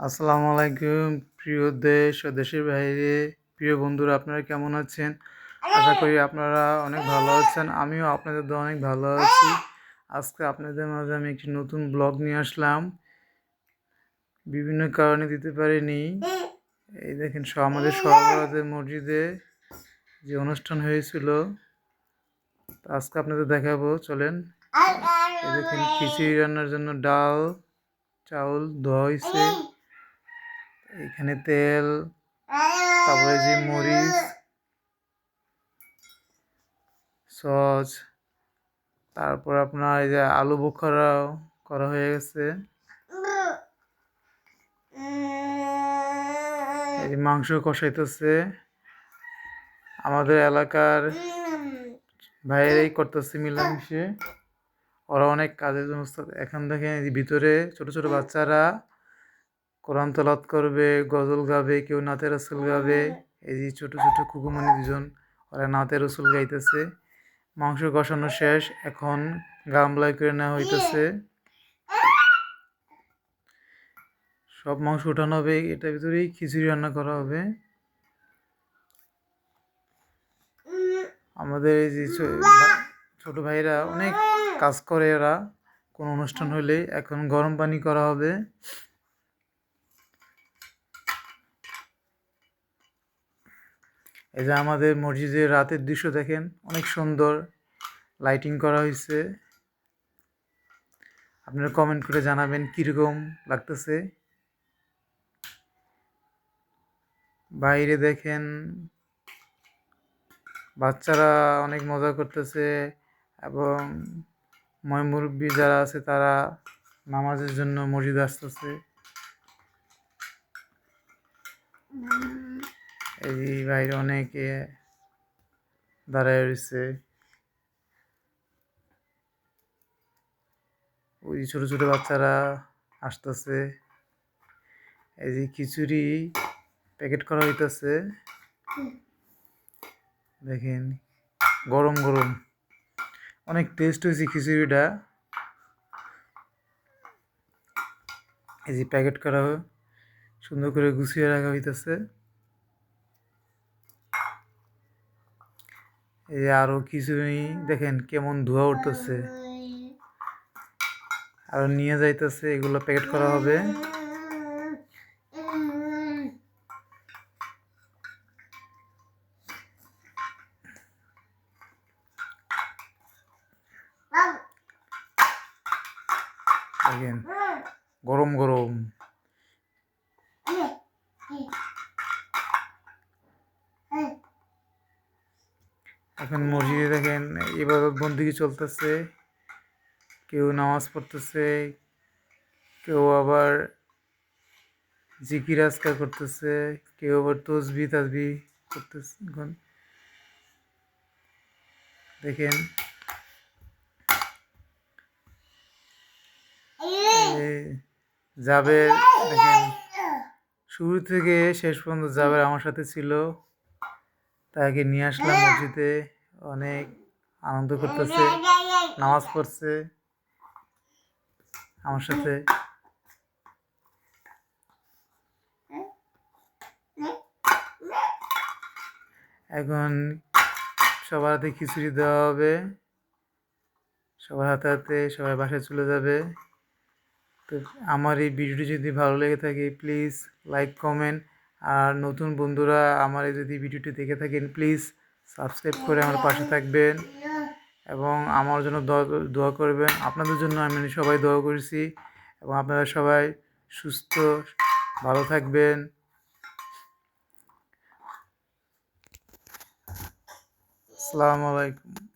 আসসালামু আলাইকুম, প্রিয় দেশ ও দেশের বাইরে। প্রিয় বন্ধুরা, আপনারা কেমন আছেন? আশা করি আপনারা অনেক ভালো আছেন, আমিও আপনাদের অনেক ভালো আছি। আজকে আপনাদের মাঝে আমি একটি নতুন ব্লগ নিয়ে আসলাম। বিভিন্ন কারণে দিতে পারিনি। এই দেখেন আমাদের সরবরাহের মসজিদে যে অনুষ্ঠান হয়েছিল আজকে আপনাদের দেখাবো, চলেন। এই দেখেন, খিচুড়ি রান্নার জন্য ডাল, চাউল ধোয়া হয়েছে এখানে তেল, তারপরে যে মরিচ, সস, তারপর আপনার এই যে আলু বোখারাও করা হয়ে গেছে। এই মাংস কষাইতেছে। আমাদের এলাকার ভাইয়েরাই করতেছে মিলামিশে। ওরা অনেক কাজের ব্যবস্থা এখন যে ভিতরে ছোট ছোট বাচ্চারা কোরআন তলাত করবে গজল গাবে কেউ নাতের রসুল গাবে এই যে ছোটো ছোটো কুকুমানি দুজন ওরা নাতের রসুল গাইতেছে। মাংস কষানো শেষ এখন গামলায় করে নেওয়া হইতেছে। সব মাংস উঠানো হবে এটার ভিতরেই খিচুড়ি রান্না করা হবে। আমাদের এই যে ছোটো ভাইরা অনেক কাজ করে এরা কোনো অনুষ্ঠান হলে এখন গরম পানি করা হবে। এই যে আমাদের মসজিদের রাতের দৃশ্য দেখেন, অনেক সুন্দর লাইটিং করা হয়েছে। আপনারা কমেন্ট করে জানাবেন কীরকম লাগতেছে। বাইরে দেখেন, বাচ্চারা অনেক মজা করতেছে এবং ময় মুরব্বী যারা আছে তারা নামাজের জন্য মসজিদ আসতেছে। এই বাইরে অনেকে দাঁড়ায় রয়েছে। ওই ছোট ছোট বাচ্চারা আসতেছে। এই যে খিচুড়ি প্যাকেট করা হইতেছে। দেখেন, গরম গরম। অনেক টেস্ট হয়েছে খিচুড়িটা। এই যে প্যাকেট করা সুন্দর করে গুছিয়ে রাখা হইতেছে। এই যে আরও খিচুড়ি দেখেন কেমন ধোয়া উঠতেছে। আরও নিয়ে যাইতেছে, এগুলো প্যাকেট করা হবে। দেখেন, গরম গরম। এখন মসজিদে দেখেন, ইবাদত বন্দিগি চলতেছে? কেউ নামাজ পড়তেছে, কেউ আবার জিকির আজকার করতেছে, কেউ আবার তসবি তাজবি করতেছে। দেখেন জাবের, দেখেন, শুরু থেকে শেষ পর্যন্ত জাবের আমার সাথে ছিল। তাকে নিয়ে আসলাম মসজিদে। অনেক আনন্দ করতেছে নামাজ পড়ছে আমার সাথে। এখন সবার হাতে খিচুড়ি দেওয়া হবে। সবার হাতে হাতে সবাই বাসায় চলে যাবে। তো আমার এই ভিডিওটি যদি ভালো লেগে থাকে প্লিজ লাইক কমেন্ট আর নতুন বন্ধুরা আমার যদি ভিডিওটি দেখে থাকেন প্লিজ সাবস্ক্রাইব করে আমার পাশে থাকবেন এবং আমার জন্য দোয়া করবেন। আপনাদের জন্য আমি সবাই দোয়া করেছি এবং আপনারা সবাই সুস্থ, ভালো থাকবেন। আসসালামু আলাইকুম।